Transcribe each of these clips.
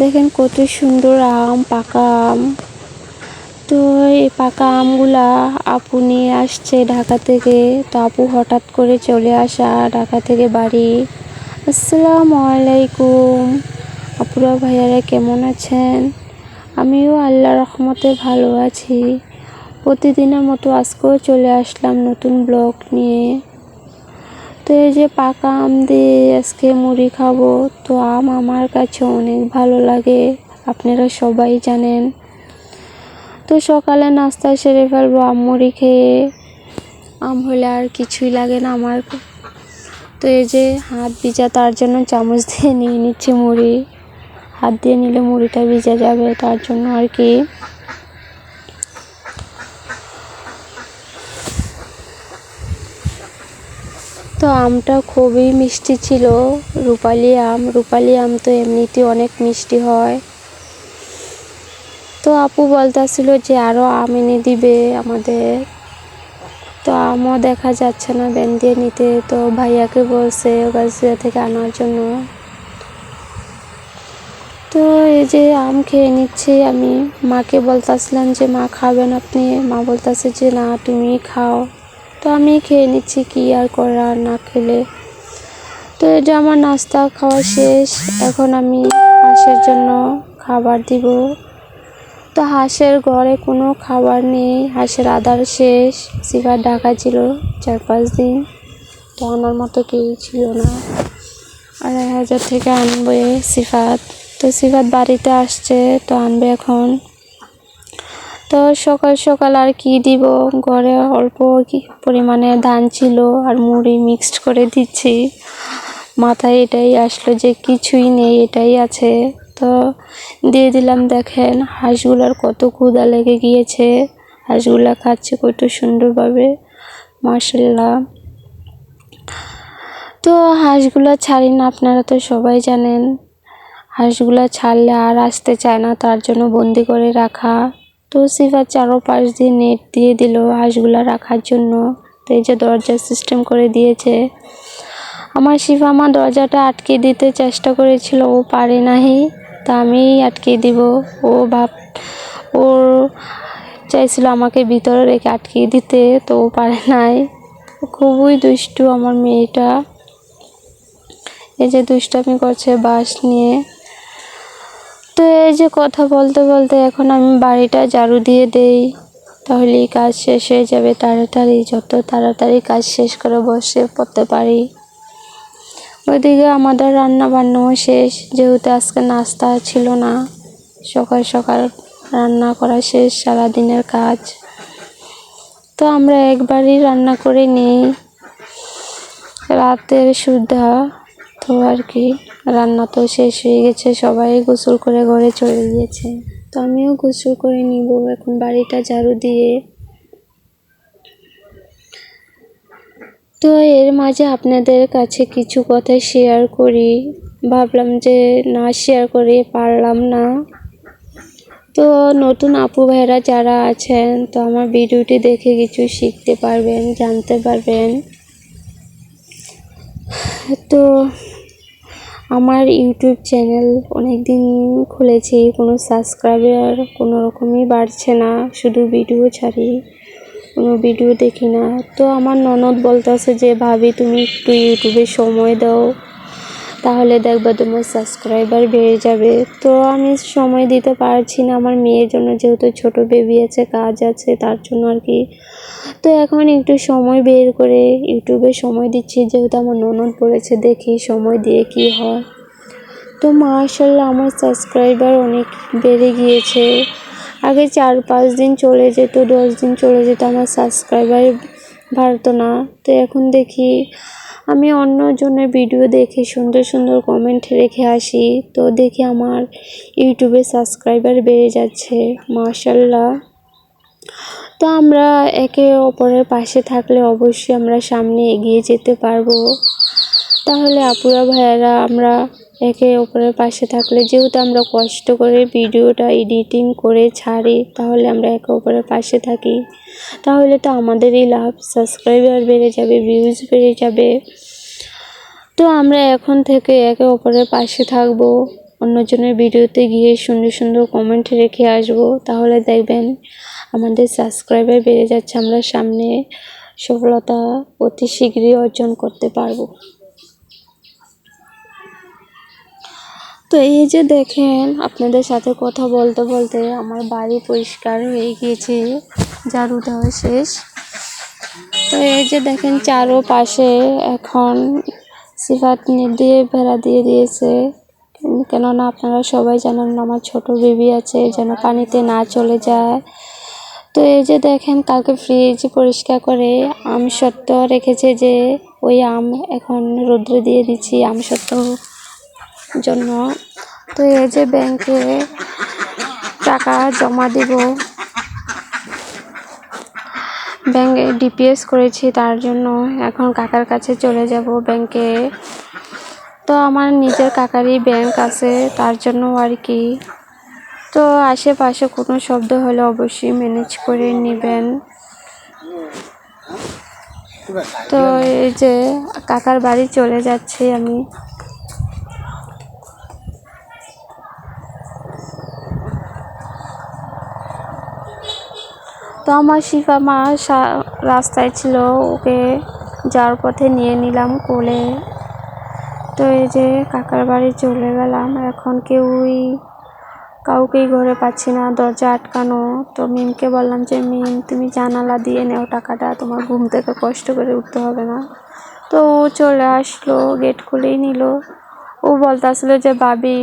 দেখেন কত সুন্দর আম, পাকা আম। তো এই পাকা আমগুলা আপু নিয়ে আসছে ঢাকা থেকে, তো আপু হঠাৎ করে চলে আসা ঢাকা থেকে বাড়ি। আসসালামু আলাইকুম। আপুরা ভাইয়ারা কেমন আছেন? আমিও আল্লাহ রহমতে ভালো আছি। প্রতিদিনের মতো আজকেও চলে আসলাম নতুন ব্লগ নিয়ে। তো এই যে পাকা আম দিয়ে আজকে মুড়ি খাব, তো আম আমার কাছে অনেক ভালো লাগে, আপনারা সবাই জানেন। তো সকালে নাস্তা সেরে ফেলব আম মুড়ি খেয়ে। আম হলে আর কিছুই লাগে না আমার। তো এই যে হাত ভিজা, তার জন্য চামচ দিয়ে নিয়ে নিচ্ছি মুড়ি। হাত দিয়ে নিলে মুড়িটা ভিজে যাবে, তার জন্য আর কি। তো আমটা খুবই মিষ্টি ছিল। রূপালি আম রূপালি আম তো এমনিতে অনেক মিষ্টি হয়। তো আপু বলতেছিল যে আরও আম এনে দিবে আমাদের। তো আমও দেখা যাচ্ছে না ব্যান দিয়ে নিতে। তো ভাইয়াকে বলছে গাছিয়া থেকে আনার জন্য। তো এই যে আম খেয়ে নিচ্ছি আমি। মাকে বলতেছিলাম যে মা খাবেন আপনি। মা বলতেছে যে না তুমি খাও। তো আমি খেয়ে নিচ্ছি কি আর করার না খেলে। তো এটা আমার নাস্তা খাওয়া শেষ, এখন আমি হাঁসের জন্য খাবার দিব। তো হাঁসের ঘরে কোনো খাবার নেই, হাঁসের আদার শেষ সিফার ঢাকা ছিল চার পাঁচ দিন। তো আনার মতো কেউ ছিল না। আড়াই হাজার থেকে আনবে সিফাত। তো সিফাত বাড়িতে আসছে, তো আনবে এখন। তো সকাল সকাল আর কি দিব? ঘরে অল্প কি পরিমাণে ধান ছিল আর মুড়ি মিক্সড করে দিচ্ছি। মাথায় এটাই আসলো যে কিছুই নেই, এটাই আছে। তো দিয়ে দিলাম দেখেন, হাঁসগুলার কত ক্ষুদা লেগে গিয়েছে। হাঁসগুলা খাচ্ছে কত সুন্দরভাবে মার্শাল্লাহ তো হাঁসগুলো ছাড়ি না আপনারা তো সবাই জানেন। হাঁসগুলো ছাড়লে আর আসতে চায় না, তার জন্য বন্দি করে রাখা। তো সিফার চারো পাশ দিয়ে নেট দিয়ে দিল হাঁসগুলা রাখার জন্য। তো এই যে দরজার সিস্টেম করে দিয়েছে। আমার শিফা আমার দরজাটা আটকে দিতে চেষ্টা করেছিল, ও পারে নাহি। তা আমি আটকে দিব। ও ভাব ওর চাইছিল আমাকে ভিতরে রেখে আটকে দিতে, তো ও পারে নাই। খুবই দুষ্টু আমার মেয়েটা। এই যে দুষ্টামি করছে বাস নিয়ে। তো এই যে কথা বলতে বলতে এখন আমি বাড়িটা ঝাড়ু দিয়ে দেই। তাহলেই কাজ শেষ হয়ে যাবে। তাড়াতাড়ি, যত তাড়াতাড়ি কাজ শেষ করে বসে পড়তে পারি। ওইদিকে আমাদের রান্না বান্নাও শেষ। যেহেতু আজকে নাস্তা ছিল না, সকাল সকাল রান্না করা শেষ, সারাদিনের কাজ। তো আমরা একবারই রান্না করে নিই। রাতের সুদ্ধা তো আর কি, রান্না তো শেষ হয়ে গেছে, সবাই গোসল করে ঘরে চলে গিয়েছে। তো আমিও গোসল করে নিব, এখন বাড়িটা ঝাড়ু দিয়ে। তো এর মাঝে আপনাদের কাছে কিছু কথা শেয়ার করি। ভাবলাম যে না শেয়ার করে পারলাম না। তো নতুন আপু ভাইরা যারা আছেন, তো আমার ভিডিওটি দেখে কিছু শিখতে পারবেন, জানতে পারবেন। তো আমার ইউটিউব চ্যানেল অনেক দিন খুলেছি, কোনো সাবস্ক্রাইবার কোনো রকমই বাড়ছে না, শুধু ভিডিও ছাড়ি, কোনো ভিডিও দেখি না। তো আমার ননদ বলতেছে যে, ভাবি, তুমি একটু ইউটিউবে সময় দাও। তাহলে দেখবা তোমার সাবস্ক্রাইবার বেড়ে যাবে। তো আমি সময় দিতে পারছি না, আমার মেয়ের জন্য যেহেতু ছোট বেবি আছে, কাজ আছে, তার জন্য আর কি। তো এখন একটু সময় বের করে ইউটিউবে সময় দিচ্ছি, যেহেতু আমার ননদ পড়েছে, দেখি সময় দিয়ে কি হয়। তো মার্শাল্লাহ আমার সাবস্ক্রাইবার অনেক বেড়ে গিয়েছে। আগে চার পাঁচ দিন চলে যেত, দশ দিন চলে যেত, আমার সাবস্ক্রাইবার বাড়তো না। তো এখন দেখি আমি অন্যজনের ভিডিও দেখে সুন্দর সুন্দর কমেন্ট রেখে আসি। তো দেখি আমার ইউটিউবে সাবস্ক্রাইবার বেড়ে যাচ্ছে। মার্শাল্লাহ তো আমরা একে অপরের পাশে থাকলে অবশ্যই আমরা সামনে এগিয়ে যেতে পারব। তাহলে আপুরা ভাইয়ারা, আমরা একে অপরের পাশে থাকলে যেহেতু আমরা কষ্ট করে ভিডিওটা এডিটিং করে ছাড়ি, তাহলে আমরা একে অপরের পাশে থাকি। তাহলে তো আমাদেরই লাভ, সাবস্ক্রাইবার বেড়ে যাবে ভিউজ বেড়ে যাবে। তো আমরা এখন থেকে একে অপরের পাশে থাকব। অন্যজনের ভিডিওতে গিয়ে সুন্দর সুন্দর কমেন্ট রেখে আসব, তাহলে দেখবেন আমাদের সাবস্ক্রাইবার বেড়ে যাচ্ছে, আমরা সামনে সফলতা অতি শীঘ্রই অর্জন করতে পারব। তো এই যে দেখেন, আপনাদের সাথে কথা বলতে বলতে আমার বাড়ি পরিষ্কার হয়ে গিয়েছে ঝাড়ু দেওয়া শেষ। তো এই যে দেখেন চারো পাশে এখন সিফাত দিয়ে বেড়া দিয়ে দিয়েছে। কেননা আপনারা সবাই জানেন আমার ছোট বেবি আছে, যেন পানিতে না চলে যায়। তো এই যে দেখেন, কালকে ফ্রিজ পরিষ্কার করে আম সত্ত্ব রেখেছে যে, ওই আম এখন রোদ্রে দিয়ে দিচ্ছি আম সত্ত্ব জন্য। তো এই যে ব্যাংকে টাকা জমা দিব। ব্যাংকে ডিপিএস করেছি, তার জন্য এখন কাকার কাছে চলে যাব ব্যাংকে। তো আমার নিজের কাকারই ব্যাংক আছে, তার জন্য আর কি। তো আশেপাশে কোনো শব্দ হলে অবশ্যই ম্যানেজ করে নেবেন। তো এই যে কাকার বাড়ি চলে যাচ্ছি আমি। তো আমার শিফা মা রাস্তায় ছিল, ওকে যাওয়ার পথে নিয়ে নিলাম কোলে। তো এই যে কাকার বাড়ি চলে গেলাম। এখন কেউই কাউকেই ঘরে পাচ্ছি না, দরজা আটকানো। তো মিমকে বললাম যে, মিম, তুমি জানালা দিয়ে নেও টাকাটা, তোমার ঘুম থেকে কষ্ট করে উঠতে হবে না। তো ও চলে আসলো, গেট খুলেই নিল। ও বলতে আসলো যে বাবি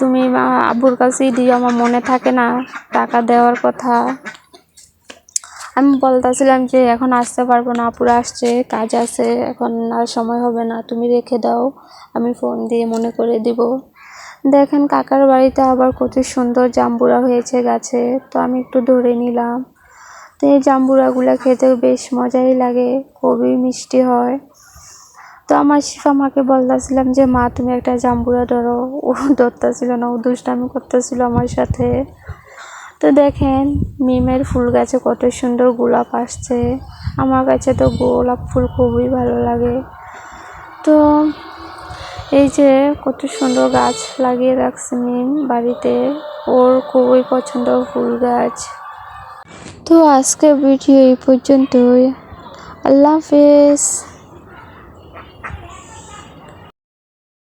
তুমি আব্বুর কাছেই দিও, আমার মনে থাকে না, টাকা দেওয়ার কথা। আমি বলতেছিলাম যে এখন আসতে পারব না, আপুরা আসছে, কাজ আছে, এখন আর সময় হবে না, তুমি রেখে দাও, আমি ফোন দিয়ে মনে করে দিব। দেখেন কাকার বাড়িতে আবার কত সুন্দর জাম্বুরা হয়েছে গাছে, তো আমি একটু ধরে নিলাম। তো এই জাম্বুরাগুলো খেতেও বেশ মজাই লাগে, খুবই মিষ্টি হয়। তো আমার শিফা মাকে বলতেছিলাম যে, মা, তুমি একটা জাম্বুরা ধরো। ও ধরতেছিল না, ও দুষ্টামি করতেছিল আমার সাথে। তো দেখেন, মিমের ফুল গাছে কত সুন্দর গোলাপ আসছে। আমার কাছে তো গোলাপ ফুল খুবই ভালো লাগে। তো এই যে কত সুন্দর গাছ লাগিয়ে রাখছে মিম বাড়িতে। ওর খুবই পছন্দ ফুল গাছ। তো আজকে ভিডিও এই পর্যন্তই। আল্লাহ হাফেজ।